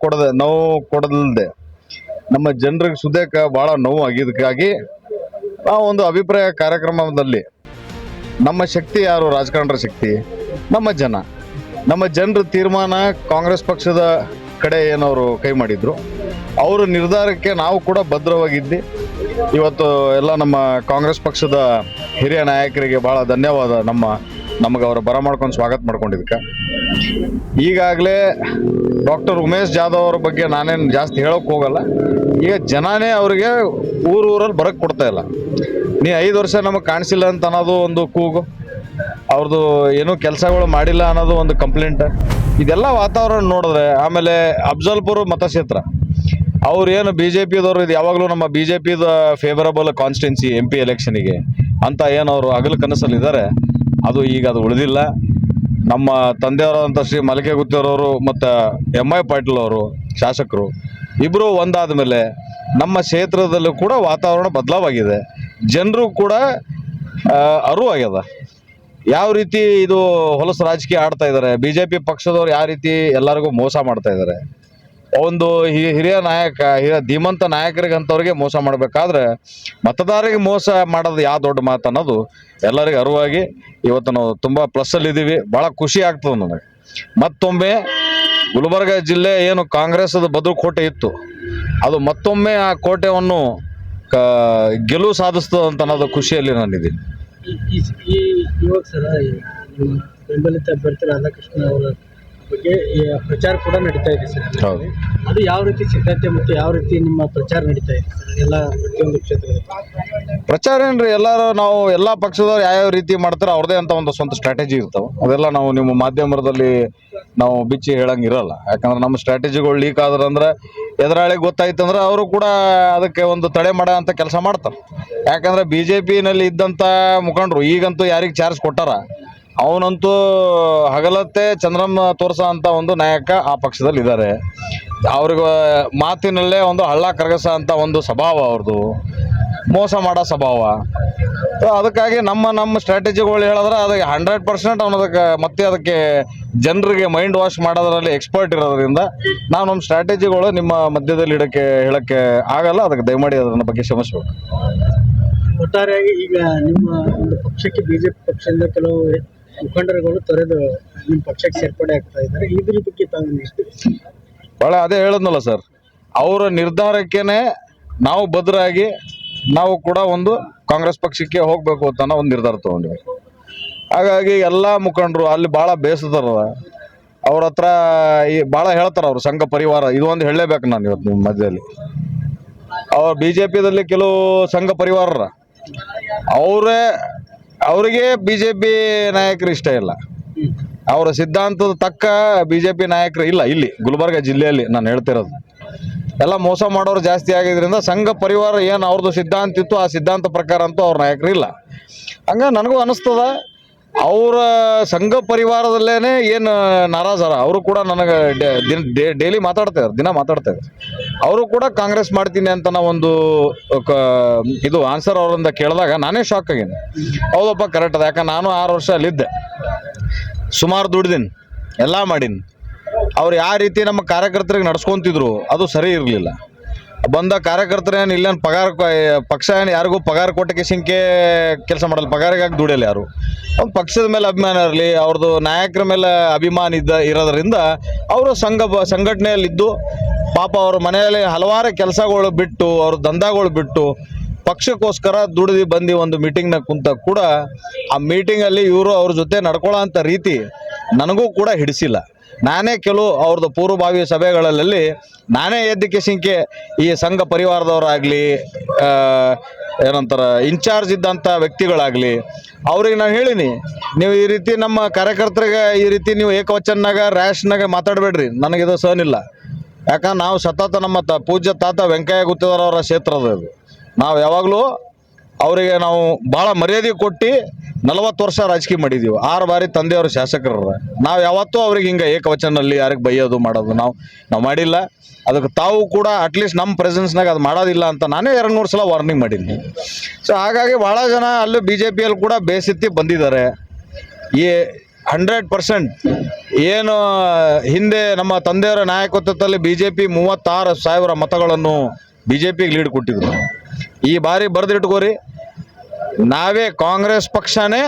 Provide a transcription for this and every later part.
ಕೊಡದ ನೋವು ಕೊಡದಲ್ದೆ ನಮ್ಮ ಜನರಿಗೆ ಸುದೇಕ ಬಹಳ ನೋವು ಆಗಿದ್ದಕ್ಕಾಗಿ ನಾವು ಒಂದು ಅಭಿಪ್ರಾಯ ಕಾರ್ಯಕ್ರಮದಲ್ಲಿ ನಮ್ಮ ಶಕ್ತಿ ಯಾರು? ರಾಜಕಾರಣರ ಶಕ್ತಿ. ನಮ್ಮ ಜನ. ನಮ್ಮ ಜನರ ತೀರ್ಮಾನ ಕಾಂಗ್ರೆಸ್ ಪಕ್ಷದ ಕಡೆ ಏನವರು ಕೈ ಮಾಡಿದ್ರು. ಅವರ ನಿರ್ಧಾರಕ್ಕೆ ನಾವು ಕೂಡ ಭದ್ರವಾಗಿದ್ದು ಇವತ್ತು ಎಲ್ಲ ನಮ್ಮ ಕಾಂಗ್ರೆಸ್ ಪಕ್ಷದ ಹಿರಿಯ ನಾಯಕರಿಗೆ ಭಾಳ ಧನ್ಯವಾದ. ನಮ್ಮ ನಮಗೆ ಅವರ ಬರಮಾಡ್ಕೊಂಡು ಸ್ವಾಗತ ಮಾಡ್ಕೊಂಡಿದ್ದಕ್ಕೆ. ಈಗಾಗಲೇ ಡಾಕ್ಟರ್ ಉಮೇಶ್ ಜಾಧವ್ ಅವ್ರ ಬಗ್ಗೆ ನಾನೇನು ಜಾಸ್ತಿ ಹೇಳೋಕೆ ಹೋಗಲ್ಲ. ಈಗ ಜನನೇ ಅವರಿಗೆ ಊರು ಊರಲ್ಲಿ ಬರಕ್ಕೆ ಕೊಡ್ತಾ ಇಲ್ಲ. ನೀ ಐದು ವರ್ಷ ನಮಗೆ ಕಾಣಿಸಿಲ್ಲ ಅಂತ ಅನ್ನೋದು ಒಂದು ಕೂಗು. ಅವ್ರದ್ದು ಏನೂ ಕೆಲಸಗಳು ಮಾಡಿಲ್ಲ ಅನ್ನೋದು ಒಂದು ಕಂಪ್ಲೇಂಟ್. ಇದೆಲ್ಲ ವಾತಾವರಣ ನೋಡಿದ್ರೆ ಆಮೇಲೆ ಅಫ್ಜಲ್ಪುರ್ ಮತಕ್ಷೇತ್ರ. ಅವ್ರು ಏನು ಬಿ ಜೆ ಪಿದವರು ಇದು ಯಾವಾಗಲೂ ನಮ್ಮ ಬಿ ಜೆ ಪಿದ ಫೇವರಬಲ್ ಕಾನ್ಸ್ಟಿಟ್ಯೂನ್ಸಿ ಎಂ ಪಿ ಎಲೆಕ್ಷನಿಗೆ ಅಂತ ಏನು ಅವರು ಹಗಲು ಕನಸಲ್ಲಿದ್ದಾರೆ ಅದು ಈಗ ಅದು ಉಳಿದಿಲ್ಲ. ನಮ್ಮ ತಂದೆಯವರಾದಂಥ ಶ್ರೀ ಮಲಿಕೆ ಗುತ್ತಿಯವರವರು ಮತ್ತು ಎಂ ಐ ಪಾಟೀಲ್ ಅವರು, ಶಾಸಕರು ಇಬ್ಬರು ಒಂದಾದ ಮೇಲೆ ನಮ್ಮ ಕ್ಷೇತ್ರದಲ್ಲೂ ಕೂಡ ವಾತಾವರಣ ಬದಲಾವಾಗಿದೆ. ಜನರು ಕೂಡ ಅರಿವು ಅರಿವಾಗ್ಯದ. ಯಾವ ರೀತಿ ಇದು ಹೊಲಸು ರಾಜಕೀಯ ಆಡ್ತಾ ಇದ್ದಾರೆ ಬಿ ಜೆ ಪಿ ಪಕ್ಷದವ್ರು ಯಾವ ರೀತಿ ಎಲ್ಲರಿಗೂ ಮೋಸ ಮಾಡ್ತಾ ಇದ್ದಾರೆ. ಒಂದು ಹಿರಿಯ ನಾಯಕ, ಹಿರಿಯ ಧೀಮಂತ ನಾಯಕರಿಗಂತವ್ರಿಗೆ ಮೋಸ ಮಾಡಬೇಕಾದ್ರೆ ಮತದಾರರಿಗೆ ಮೋಸ ಮಾಡೋದು ಯಾವ ದೊಡ್ಡ ಮಾತು ಅನ್ನೋದು ಎಲ್ಲರಿಗೂ ಅರಿವಾಗಿ ಇವತ್ತು ನಾವು ತುಂಬ ಪ್ಲಸ್ಸಲ್ಲಿ ಇದ್ದೀವಿ ಭಾಳ ಖುಷಿ ಆಗ್ತದೆ ನನಗೆ. ಮತ್ತೊಮ್ಮೆ ಗುಲ್ಬರ್ಗ ಜಿಲ್ಲೆ ಏನು ಕಾಂಗ್ರೆಸ್ದ ಬದಲು ಕೋಟೆ ಇತ್ತು. ಅದು ಮತ್ತೊಮ್ಮೆ ಆ ಕೋಟೆಯನ್ನು ಗೆಲುವು ಸಾಧಿಸ್ತದೆ ಅಂತ ಅನ್ನೋದು ಖುಷಿಯಲ್ಲಿ ನಾನಿದ್ದೀನಿ. ಬೆಂಬಲಿತ ರಾಧಾಕೃಷ್ಣ ಬಗ್ಗೆ ಪ್ರಚಾರ ಕೂಡ ನಡೀತಾ ಇದೆ ಸರ್ ಹೌದು. ಅದು ಯಾವ ರೀತಿ ಸಿದ್ಧತೆ ಮತ್ತು ಯಾವ ರೀತಿ ನಿಮ್ಮ ಪ್ರಚಾರ ನಡೀತಾ ಇದೆ ಸರ್ ಎಲ್ಲ ಪ್ರತಿಯೊಂದು ಕ್ಷೇತ್ರದಲ್ಲಿ? ಪ್ರಚಾರ ಏನ್ರಿ ಎಲ್ಲರೂ ನಾವು ಎಲ್ಲ ಪಕ್ಷದವ್ರು ಯಾವ್ಯಾವ ರೀತಿ ಮಾಡ್ತಾರೋ ಅವ್ರದೇ ಅಂತ ಒಂದು ಸ್ವಂತ ಸ್ಟ್ರಾಟಜಿ ಇರ್ತಾವೆ. ಅದೆಲ್ಲ ನಾವು ನಿಮ್ಮ ಮಾಧ್ಯಮದಲ್ಲಿ ನಾವು ಬಿಚ್ಚಿ ಹೇಳಂಗಿರಲ್ಲ ಯಾಕಂದ್ರೆ ನಮ್ಮ ಸ್ಟ್ರಾಟಜಿಗಳು ಲೀಕ್ ಆದ್ರಂದ್ರೆ ಎದುರಾಳಿ ಗೊತ್ತಾಯ್ತಂದ್ರೆ ಅವರು ಕೂಡ ಅದಕ್ಕೆ ಒಂದು ತಡೆ ಮಾಡ ಅಂತ ಕೆಲಸ ಮಾಡ್ತಾರೆ. ಯಾಕಂದ್ರೆ ಬಿ ಜೆ ಇದ್ದಂತ ಇದ್ದಂಥ ಮುಖಂಡರು ಈಗಂತೂ ಯಾರಿಗೆ ಚಾರ್ಜ್ ಕೊಟ್ಟಾರ? ಅವನಂತೂ ಹಗಲತ್ತೆ ಚಂದ್ರಮ್ಮ ತೋರ್ಸೋ ಅಂತ ಒಂದು ನಾಯಕ ಆ ಪಕ್ಷದಲ್ಲಿ ಇದ್ದಾರೆ. ಅವ್ರಿಗೆ ಮಾತಿನಲ್ಲೇ ಒಂದು ಹಳ್ಳ ಕರಗಸ ಅಂತ ಒಂದು ಸ್ವಭಾವ ಅವ್ರದ್ದು ಮೋಸ ಮಾಡೋ ಸ್ವಭಾವ. ಅದಕ್ಕಾಗಿ ನಮ್ಮ ನಮ್ಮ ಸ್ಟ್ರಾಟಜಿಗಳು ಹೇಳಿದ್ರೆ ಅದಕ್ಕೆ ಹಂಡ್ರೆಡ್ ಪರ್ಸೆಂಟ್ ಅವನದಕ್ಕೆ ಮತ್ತೆ ಅದಕ್ಕೆ ಜನರಿಗೆ ಮೈಂಡ್ ವಾಶ್ ಮಾಡೋದ್ರಲ್ಲಿ ಎಕ್ಸ್ಪರ್ಟ್ ಇರೋದ್ರಿಂದ ನಾವು ನಮ್ಮ ಸ್ಟ್ರಾಟಜಿಗಳು ನಿಮ್ಮ ಮಧ್ಯದಲ್ಲಿ ಇಡಕ್ಕೆ ಹೇಳಕ್ಕೆ ಆಗಲ್ಲ. ಅದಕ್ಕೆ ದಯಮಾಡಿ ಅದನ್ನ ಬಗ್ಗೆ ಕ್ಷಮಿಸ್ಬೇಕು. ಒಟ್ಟಾರೆಯಾಗಿ ಈಗ ನಿಮ್ಮ ಒಂದು ಪಕ್ಷಕ್ಕೆ ಬಿಜೆಪಿ ಪಕ್ಷದಿಂದ ಕೆಲವು ಮುಖಂಡರುಗಳು ತೊರೆದು ನಿಮ್ಮ ಪಕ್ಷಕ್ಕೆ ಸೇರ್ಪಡೆ ಆಗ್ತಾ ಇದ್ದಾರೆ. ಇದ್ರ ಬಗ್ಗೆ ತಾವು ಬಹಳ ಅದೇ ಹೇಳದ್ನಲ್ಲ ಸರ್. ಅವರ ನಿರ್ಧಾರಕ್ಕೇನೆ ನಾವು ಭದ್ರಾಗಿ ನಾವು ಕೂಡ ಒಂದು ಕಾಂಗ್ರೆಸ್ ಪಕ್ಷಕ್ಕೆ ಹೋಗಬೇಕು ಅಂತ ಒಂದು ನಿರ್ಧಾರ ತಗೊಂಡ್ವಿ. ಹಾಗಾಗಿ ಎಲ್ಲ ಮುಖಂಡರು ಅಲ್ಲಿ ಭಾಳ ಬೇಸದಾರ ಅವ್ರ ಹತ್ರ ಈ ಭಾಳ ಹೇಳ್ತಾರ ಅವ್ರು ಸಂಘ ಪರಿವಾರ, ಇದು ಒಂದು ಹೇಳಲೇಬೇಕು ನಾನು ಇವತ್ತು ನಿಮ್ಮ ಮಧ್ಯದಲ್ಲಿ. ಅವ್ರು ಬಿ ಜೆ ಪಿದಲ್ಲಿ ಕೆಲವು ಸಂಘ ಪರಿವಾರರ. ಅವರೇ ಅವರಿಗೆ ಬಿ ಜೆ ಪಿ ನಾಯಕರು ಇಷ್ಟ ಇಲ್ಲ. ಅವರ ಸಿದ್ಧಾಂತದ ತಕ್ಕ ಬಿ ಜೆ ಪಿ ನಾಯಕರು ಇಲ್ಲ ಇಲ್ಲಿ, ಗುಲ್ಬರ್ಗ ಜಿಲ್ಲೆಯಲ್ಲಿ ನಾನು ಹೇಳ್ತಿರೋದು. ಎಲ್ಲ ಮೋಸ ಮಾಡೋರು ಜಾಸ್ತಿ ಆಗಿದ್ರಿಂದ ಸಂಘ ಪರಿವಾರ ಏನು ಅವ್ರದ್ದು ಸಿದ್ಧಾಂತ ಇತ್ತು ಆ ಸಿದ್ಧಾಂತ ಪ್ರಕಾರ ಅಂತೂ ಅವ್ರ ನಾಯಕರು ಇಲ್ಲ. ಹಂಗ ನನಗೂ ಅನಿಸ್ತದ, ಅವರ ಸಂಘ ಪರಿವಾರದಲ್ಲೇನೆ ಏನು ನಾರಾಜರ ಅವರು ಕೂಡ ನನಗೆ ಡೈಲಿ ಮಾತಾಡ್ತಾ ಇದ್ದಾರೆ ದಿನ ಮಾತಾಡ್ತಾ ಅವರು ಕೂಡ ಕಾಂಗ್ರೆಸ್ ಮಾಡ್ತೀನಿ ಅಂತ ಒಂದು ಇದು ಆನ್ಸರ್ ಅವರಿಂದ ಕೇಳಿದಾಗ ನಾನೇ ಶಾಕ್ ಆಗಿನಿ ಹೌದಪ್ಪ ಕರೆಕ್ಟ್ ಅದ. ಯಾಕಂದ್ರೆ ನಾನು ಆರು ವರ್ಷ ಅಲ್ಲಿದ್ದೆ. ಸುಮಾರು ದುಡ್ದೀನಿ, ಎಲ್ಲ ಮಾಡೀನಿ. ಅವ್ರು ಯಾವ ರೀತಿ ನಮ್ಮ ಕಾರ್ಯಕರ್ತರಿಗೆ ನಡ್ಸ್ಕೊಂತಿದ್ರು, ಅದು ಸರಿ ಇರಲಿಲ್ಲ. ಬಂದ ಕಾರ್ಯಕರ್ತರೇನು ಇಲ್ಲೇನು ಪಗಾರ ಪಕ್ಷ ಏನು ಯಾರಿಗೂ ಪಗಾರ ಕೊಟ್ಟಕ್ಕೆ ಸಿಂಕೆ ಕೆಲಸ ಮಾಡಲ್ಲ. ಪಗಾರಿಗಾಗಿ ದುಡಿಯಲ್ಲ ಯಾರು. ಒಂದು ಪಕ್ಷದ ಮೇಲೆ ಅಭಿಮಾನ ಇರಲಿ ಅವ್ರದ್ದು ನಾಯಕರ ಮೇಲೆ ಅಭಿಮಾನ ಇದ್ದ, ಇರೋದ್ರಿಂದ ಅವರು ಸಂಘ, ಸಂಘಟನೆಯಲ್ಲಿದ್ದು ಪಾಪ ಅವ್ರ ಮನೆಯಲ್ಲಿ ಹಲವಾರು ಕೆಲಸಗಳು ಬಿಟ್ಟು, ಅವ್ರ ದಂಧಗಳು ಬಿಟ್ಟು, ಪಕ್ಷಕ್ಕೋಸ್ಕರ ದುಡಿದು ಬಂದು ಒಂದು ಮೀಟಿಂಗ್ನ ಕುಂತ ಕೂಡ ಆ ಮೀಟಿಂಗಲ್ಲಿ ಇವರು ಅವ್ರ ಜೊತೆ ನಡ್ಕೊಳ್ಳೋ ಅಂಥ ರೀತಿ ನನಗೂ ಕೂಡ ಹಿಡಿಸಿಲ್ಲ. ನಾನೇ ಕೆಲವು ಅವ್ರದ್ದು ಪೂರ್ವಭಾವಿ ಸಭೆಗಳಲ್ಲಿ ನಾನೇ ಎದ್ದಕ್ಕೆ ಸಿಂಕೆ ಈ ಸಂಘ ಪರಿವಾರದವರಾಗಲಿ ಏನಂತಾರ, ಇನ್ಚಾರ್ಜ್ ಇದ್ದಂಥ ವ್ಯಕ್ತಿಗಳಾಗಲಿ, ಅವ್ರಿಗೆ ನಾನು ಹೇಳಿನಿ, ನೀವು ಈ ರೀತಿ ನಮ್ಮ ಕಾರ್ಯಕರ್ತರಿಗೆ ಈ ರೀತಿ ನೀವು ಏಕವಚನಾಗ ರ್ಯಾಶ್ನಾಗ ಮಾತಾಡಬೇಡ್ರಿ, ನನಗಿದು ಸಹನಿಲ್ಲ ಯಾಕಂದ್ರೆ ನಾವು ಸತತ ನಮ್ಮ ತ ಪೂಜ್ಯ ತಾತ ವೆಂಕಯ್ಯ ಗುತ್ತಿದಾರವರ ಕ್ಷೇತ್ರದ ಇದು. ನಾವು ಯಾವಾಗಲೂ ಅವರಿಗೆ ನಾವು ಭಾಳ ಮರ್ಯಾದೆ ಕೊಟ್ಟು ನಲವತ್ತು ವರ್ಷ ರಾಜಕೀಯ ಮಾಡಿದ್ದೀವಿ ಆರು ಬಾರಿ ತಂದೆಯವರು ಶಾಸಕರ ನಾವು ಯಾವತ್ತೂ ಅವ್ರಿಗೆ ಹಿಂಗೆ ಏಕವಚನಲ್ಲಿ ಯಾರಿಗೆ ಬೈಯೋದು ಮಾಡೋದು ನಾವು ನಾವು ಮಾಡಿಲ್ಲ. ಅದಕ್ಕೆ ತಾವು ಕೂಡ ಅಟ್ಲೀಸ್ಟ್ ನಮ್ಮ ಪ್ರೆಸೆನ್ಸ್ನಾಗ ಅದು ಮಾಡೋದಿಲ್ಲ ಅಂತ ನಾನೇ ಎರಡು ಮೂರು ಸಲ ವಾರ್ನಿಂಗ್ ಮಾಡಿದ್ನಿ. ಸೊ ಹಾಗಾಗಿ ಭಾಳ ಜನ ಅಲ್ಲೂ ಬಿ ಜೆ ಕೂಡ ಬೇಸತ್ತಿ ಬಂದಿದ್ದಾರೆ. ಈ ಹಂಡ್ರೆಡ್ ಪರ್ಸೆಂಟ್ ಏನು, ಹಿಂದೆ ನಮ್ಮ ತಂದೆಯವರ ನಾಯಕತ್ವದಲ್ಲಿ ಬಿ ಜೆ ಮೂವತ್ತಾರು ಸಾವಿರ ಮತಗಳನ್ನು ಬಿ ಜೆ ಪಿಗೆ ಲೀಡ್ ಕೊಟ್ಟಿದ್ರು. ಈ ಬಾರಿ ಬರೆದಿಟ್ಕೋರಿ, ನಾವೇ ಕಾಂಗ್ರೆಸ್ ಪಕ್ಷನೇ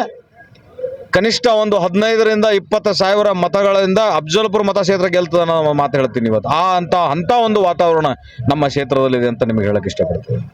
ಕನಿಷ್ಠ ಒಂದು ಹದಿನೈದರಿಂದ ಇಪ್ಪತ್ತು ಸಾವಿರ ಮತಗಳಿಂದ ಅಫ್ಜಲ್ಪುರ ಮತಕ್ಷೇತ್ರ ಗೆಲ್ತದ ಅನ್ನೋ ಮಾತು ಹೇಳ್ತೀನಿ ಇವತ್ತು. ಆ ಅಂತ ಅಂಥ ಒಂದು ವಾತಾವರಣ ನಮ್ಮ ಕ್ಷೇತ್ರದಲ್ಲಿದೆ ಅಂತ ನಿಮಗೆ ಹೇಳಕ್ ಇಷ್ಟಪಡ್ತೀನಿ.